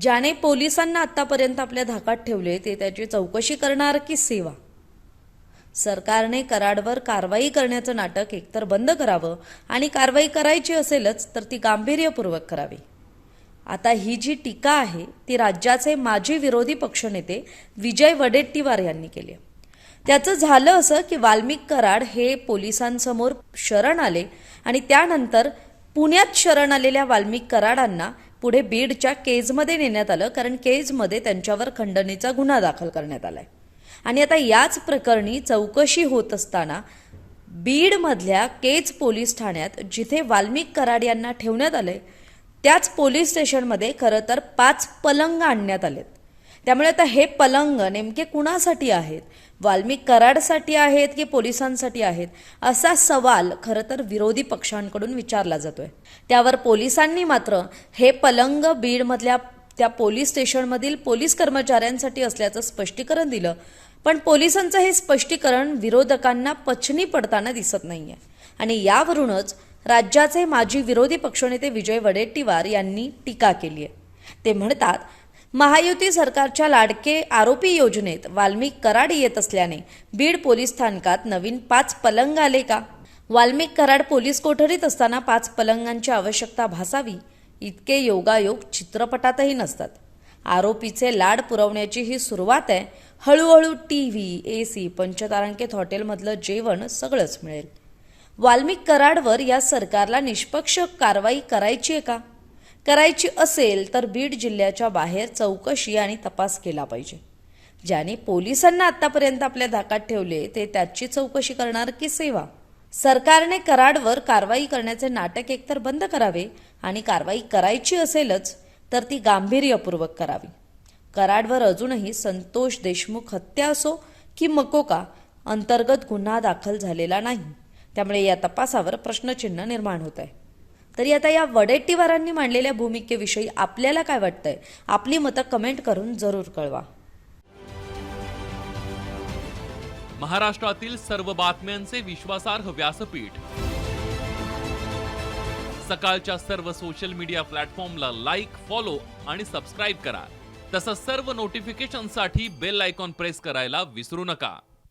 ज्याने पोलिसांना आतापर्यंत आपल्या धाकात ठेवले ते त्याची चौकशी करणार की सेवा सरकारने कराडवर कारवाई करण्याचं नाटक एकतर बंद करावं आणि कारवाई करायची असेलच तर ती गांभीर्यपूर्वक करावी आता ही जी टीका आहे ती राज्याचे माजी विरोधी पक्षनेते विजय वडेट्टीवार यांनी केली आहे. त्याचं झालं असं की वाल्मिक कराड हे पोलिसांसमोर शरण आले आणि त्यानंतर पुण्यात शरण आलेल्या वाल्मिक कराडांना पुढे बीडच्या केजमध्ये नेण्यात आलं कारण केजमध्ये त्यांच्यावर खंडणीचा गुन्हा दाखल करण्यात आलाय. आणि आता याच प्रकरणी चौकशी होत असताना बीडमधल्या केज पोलीस ठाण्यात जिथे वाल्मिक कराड यांना ठेवण्यात आले त्याच पोलीस स्टेशनमध्ये खरं तर पाच पलंग आणण्यात आलेत. त्यामुळे आता हे पलंग नेमके कुणासाठी आहेत? वाल्मिक कराडसाठी आहेत की पोलिसांसाठी आहेत? असा सवाल खरं तर विरोधी पक्षांकडून विचारला जातोय. त्यावर पोलिसांनी मात्र हे पलंग बीडमधल्या त्या पोलीस स्टेशनमधील पोलीस कर्मचाऱ्यांसाठी असल्याचं स्पष्टीकरण दिलं. पण पोलिसांचं हे स्पष्टीकरण विरोधकांना पचनी पडताना दिसत नाहीये. आणि यावरूनच राज्याचे माजी विरोधी पक्षनेते विजय वडेट्टीवार यांनी टीका केली आहे ते म्हणतात महायुती सरकारच्या लाडके आरोपी योजनेत वाल्मिक कराड येत असल्याने बीड पोलीस स्थानकात नवीन पाच पलंग आले का? वाल्मिक कराड पोलीस कोठडीत असताना पाच पलंगांची आवश्यकता भासावी इतके योगायोग चित्रपटातही नसतात. आरोपीचे लाड पुरवण्याची ही सुरुवात आहे. हळूहळू टी व्ही ए सी पंचतारांकित हॉटेलमधलं जेवण सगळंच मिळेल. वाल्मिक कराडवर या सरकारला निष्पक्ष कारवाई करायची आहे का? करायची असेल तर बीड जिल्ह्याच्या बाहेर चौकशी आणि तपास केला पाहिजे. ज्याने पोलिसांना आतापर्यंत आपल्या धाकात ठेवले ते त्याची चौकशी करणार की सेवा? सरकारने कराडवर कारवाई करण्याचे नाटक एकतर बंद करावे आणि कारवाई करायची असेलच तर ती गांभीर्यपूर्वक करावी. कराडवर अजूनही संतोष देशमुख हत्या असो की मकोका अंतर्गत गुन्हा दाखल झालेला नाही. त्यामुळे या तपासावर प्रश्नचिन्ह निर्माण होत आहे. तरी आता या वडेट्टीवारांनी मांडलेल्या भूमिकेविषयी आपल्याला काय वाटतंय? आपली मतं कमेंट करून जरूर कळवा. महाराष्ट्रातील सर्व बातम्यांचे विश्वासार्ह व्यासपीठ. सकाळच्या सर्व सोशल मीडिया प्लॅटफॉर्मला लाईक फॉलो आणि सबस्क्राईब करा. तसंच सर्व नोटिफिकेशनसाठी बेल आयकॉन प्रेस करायला विसरू नका.